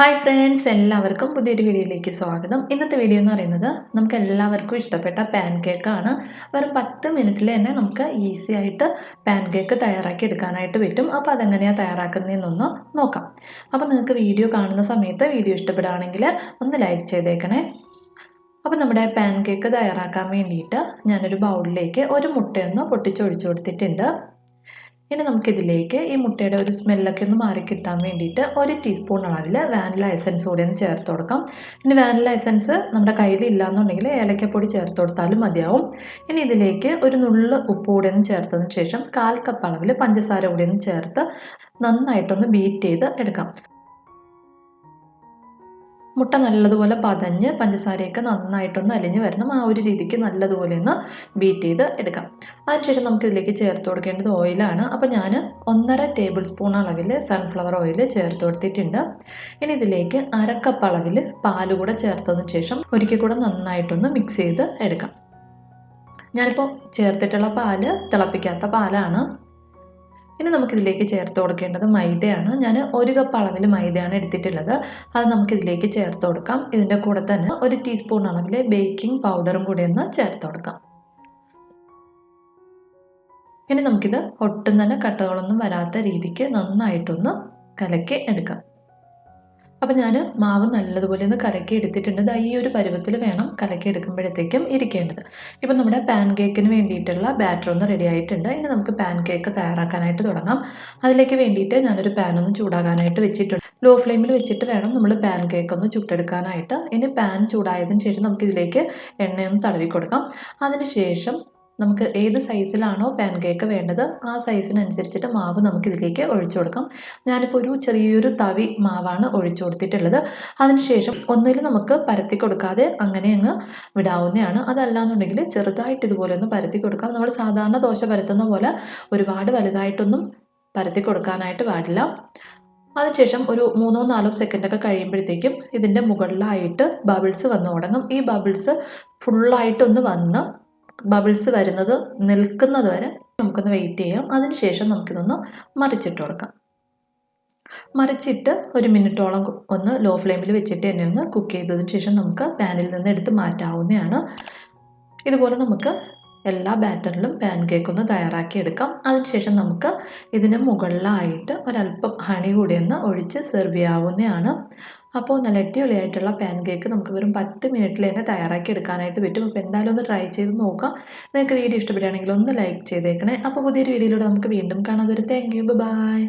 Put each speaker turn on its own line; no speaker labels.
Hi friends എല്ലാവർക്കും പുതിയൊരു വീഡിയോയിലേക്ക് സ്വാഗതം. ഇന്നത്തെ വീഡിയോ എന്ന് പറയുന്നത് നമുക്ക് എല്ലാവർക്കും ഇഷ്ടപ്പെട്ട പാൻ കേക്കാണ് വെറും പത്ത് മിനിറ്റിൽ തന്നെ നമുക്ക് ഈസി ആയിട്ട് പാൻ കേക്ക് തയ്യാറാക്കി എടുക്കാനായിട്ട് പറ്റും. അപ്പോൾ അതെങ്ങനെയാണ് തയ്യാറാക്കുന്നതെന്നൊന്ന് നോക്കാം. അപ്പോൾ നിങ്ങൾക്ക് വീഡിയോ കാണുന്ന സമയത്ത് വീഡിയോ ഇഷ്ടപ്പെടുകയാണെങ്കിൽ ഒന്ന് ലൈക്ക് ചെയ്തേക്കണേ. അപ്പോൾ നമ്മുടെ പാൻ കേക്ക് തയ്യാറാക്കാൻ വേണ്ടിയിട്ട് ഞാനൊരു ബൗളിലേക്ക് ഒരു മുട്ടയൊന്ന് പൊട്ടിച്ചൊഴിച്ചു കൊടുത്തിട്ടുണ്ട്. ഇനി നമുക്കിതിലേക്ക് ഈ മുട്ടയുടെ ഒരു സ്മെല്ലൊക്കെ ഒന്ന് മാറി കിട്ടാൻ വേണ്ടിയിട്ട് ഒരു ടീസ്പൂൺ അളവിൽ വാനില എസൻസ് കൂടി ഒന്ന് ചേർത്ത് കൊടുക്കാം. ഇനി വാനില എസൻസ് നമ്മുടെ കയ്യിൽ ഇല്ലാന്നുണ്ടെങ്കിൽ ഏലക്കപ്പൊടി ചേർത്ത് കൊടുത്താലും മതിയാവും. ഇനി ഇതിലേക്ക് ഒരു നുള്ള് ഉപ്പ് കൂടി ഒന്ന് ചേർത്തതിന് ശേഷം കാൽ കപ്പ് അളവിൽ പഞ്ചസാര കൂടി ഒന്ന് ചേർത്ത് നന്നായിട്ടൊന്ന് ബീറ്റ് ചെയ്ത് എടുക്കാം. മുട്ട നല്ലതുപോലെ പതഞ്ഞ് പഞ്ചസാരയൊക്കെ നന്നായിട്ടൊന്ന് അലിഞ്ഞ് വരണം. ആ ഒരു രീതിക്ക് നല്ലതുപോലെ ഒന്ന് ബീറ്റ് ചെയ്ത് എടുക്കാം. അതിനുശേഷം നമുക്ക് ഇതിലേക്ക് ചേർത്ത് കൊടുക്കേണ്ടത് ഓയിലാണ് അപ്പോൾ ഞാൻ ഒന്നര ടേബിൾ സ്പൂൺ അളവിൽ സൺഫ്ലവർ ഓയിൽ ചേർത്ത് കൊടുത്തിട്ടുണ്ട്. ഇനി ഇതിലേക്ക് അരക്കപ്പ് അളവിൽ പാൽ കൂടെ ചേർത്തതിന് ശേഷം ഒരിക്കൽ കൂടെ നന്നായിട്ടൊന്ന് മിക്സ് ചെയ്ത് എടുക്കാം. ഞാനിപ്പോൾ ചേർത്തിട്ടുള്ള പാൽ തിളപ്പിക്കാത്ത പാലാണ്. ഇനി നമുക്കിതിലേക്ക് ചേർത്ത് കൊടുക്കേണ്ടത് മൈദയാണ്. ഞാൻ ഒരു കപ്പ് അളവിൽ മൈദയാണ് എടുത്തിട്ടുള്ളത്. അത് നമുക്കിതിലേക്ക് ചേർത്ത് കൊടുക്കാം. ഇതിന്റെ കൂടെ തന്നെ ഒരു ടീസ്പൂൺ അളവിൽ ബേക്കിംഗ് പൗഡറും കൂടി ഒന്ന് ചേർത്ത് കൊടുക്കാം. ഇനി നമുക്കിത് ഒട്ടും തന്നെ കട്ടകളൊന്നും വരാത്ത രീതിക്ക് നന്നായിട്ടൊന്ന് കലക്കി എടുക്കാം. അപ്പോൾ ഞാൻ മാവ് നല്ലതുപോലെ ഒന്ന് കലക്കി എടുത്തിട്ടുണ്ട്. ദാ ഈ ഒരു പരുവത്തിൽ വേണം കലക്കി എടുക്കുമ്പോഴത്തേക്കും ഇരിക്കേണ്ടത്. ഇപ്പം നമ്മുടെ പാൻ കേക്കിന് വേണ്ടിയിട്ടുള്ള ബാറ്റർ ഒന്ന് റെഡി ആയിട്ടുണ്ട്. ഇനി നമുക്ക് പാൻ കേക്ക് തയ്യാറാക്കാനായിട്ട് തുടങ്ങാം. അതിലേക്ക് വേണ്ടിയിട്ട് ഞാനൊരു പാൻ ഒന്ന് ചൂടാകാനായിട്ട് വെച്ചിട്ടുണ്ട്. ലോ ഫ്ലെയിമിൽ വെച്ചിട്ട് വേണം നമ്മൾ പാൻ കേക്ക് ഒന്ന് ചുട്ടെടുക്കാനായിട്ട്. ഇനി പാൻ ചൂടായതിന് ശേഷം നമുക്കിതിലേക്ക് എണ്ണയൊന്ന് തടവി കൊടുക്കാം. അതിന് ശേഷം നമുക്ക് ഏത് സൈസിലാണോ പാൻ കേക്ക് വേണ്ടത് ആ സൈസിനനുസരിച്ചിട്ട് മാവ് നമുക്ക് ഇതിലേക്ക് ഒഴിച്ചു കൊടുക്കാം. ഞാനിപ്പോൾ ഒരു ചെറിയൊരു തവി മാവാണ് ഒഴിച്ചു കൊടുത്തിട്ടുള്ളത്. അതിനുശേഷം ഒന്നിൽ നമുക്ക് പരത്തി കൊടുക്കാതെ അങ്ങനെ അങ്ങ് വിടാവുന്നതാണ്. അതല്ലാന്നുണ്ടെങ്കിൽ ചെറുതായിട്ട് ഇതുപോലെ ഒന്ന് പരത്തി കൊടുക്കാം. നമ്മൾ സാധാരണ ദോശ പരത്തുന്ന പോലെ ഒരുപാട് വലുതായിട്ടൊന്നും പരത്തി കൊടുക്കാനായിട്ട് പാടില്ല. അതിനുശേഷം ഒരു മൂന്നോ നാലോ സെക്കൻഡൊക്കെ കഴിയുമ്പോഴത്തേക്കും ഇതിന്റെ മുകളിലായിട്ട് ബബിൾസ് വന്ന് തുടങ്ങും. ഈ ബബിൾസ് ഫുള്ളായിട്ടൊന്ന് വന്ന് ബബിൾസ് വരുന്നത് നിൽക്കുന്നത് വരെ നമുക്കൊന്ന് വെയിറ്റ് ചെയ്യാം. അതിനുശേഷം നമുക്കിതൊന്ന് മറിച്ചിട്ട് കൊടുക്കാം. മറിച്ചിട്ട് ഒരു മിനിറ്റോളം ഒന്ന് ലോ ഫ്ലെയിമിൽ വെച്ചിട്ട് തന്നെ ഒന്ന് കുക്ക് ചെയ്തതിന് ശേഷം നമുക്ക് പാനിൽ നിന്ന് എടുത്ത് മാറ്റാവുന്നതാണ്. ഇതുപോലെ നമുക്ക് എല്ലാ ബാറ്ററിലും പാൻ കേക്ക് ഒന്ന് തയ്യാറാക്കി എടുക്കാം. അതിനുശേഷം നമുക്ക് ഇതിന് മുകളിലായിട്ട് ഒരല്പം ഹണി കൂടി ഒന്ന് ഒഴിച്ച് സെർവ് ചെയ്യാവുന്നതാണ്. അപ്പോൾ നല്ല അടിപൊളിയായിട്ടുള്ള പാൻ കേക്ക് നമുക്ക് വെറും പത്ത് മിനിറ്റിൽ തന്നെ തയ്യാറാക്കി എടുക്കാനായിട്ട് പറ്റും. അപ്പോൾ എന്തായാലും ഒന്ന് ട്രൈ ചെയ്ത് നോക്കാം. നിങ്ങൾക്ക് വീഡിയോ ഇഷ്ടപ്പെടുകയാണെങ്കിൽ ഒന്ന് ലൈക്ക് ചെയ്തേക്കണേ. അപ്പോൾ പുതിയൊരു വീഡിയോയിലൂടെ നമുക്ക് വീണ്ടും കാണാം. ഒരു താങ്ക് യു ബൈ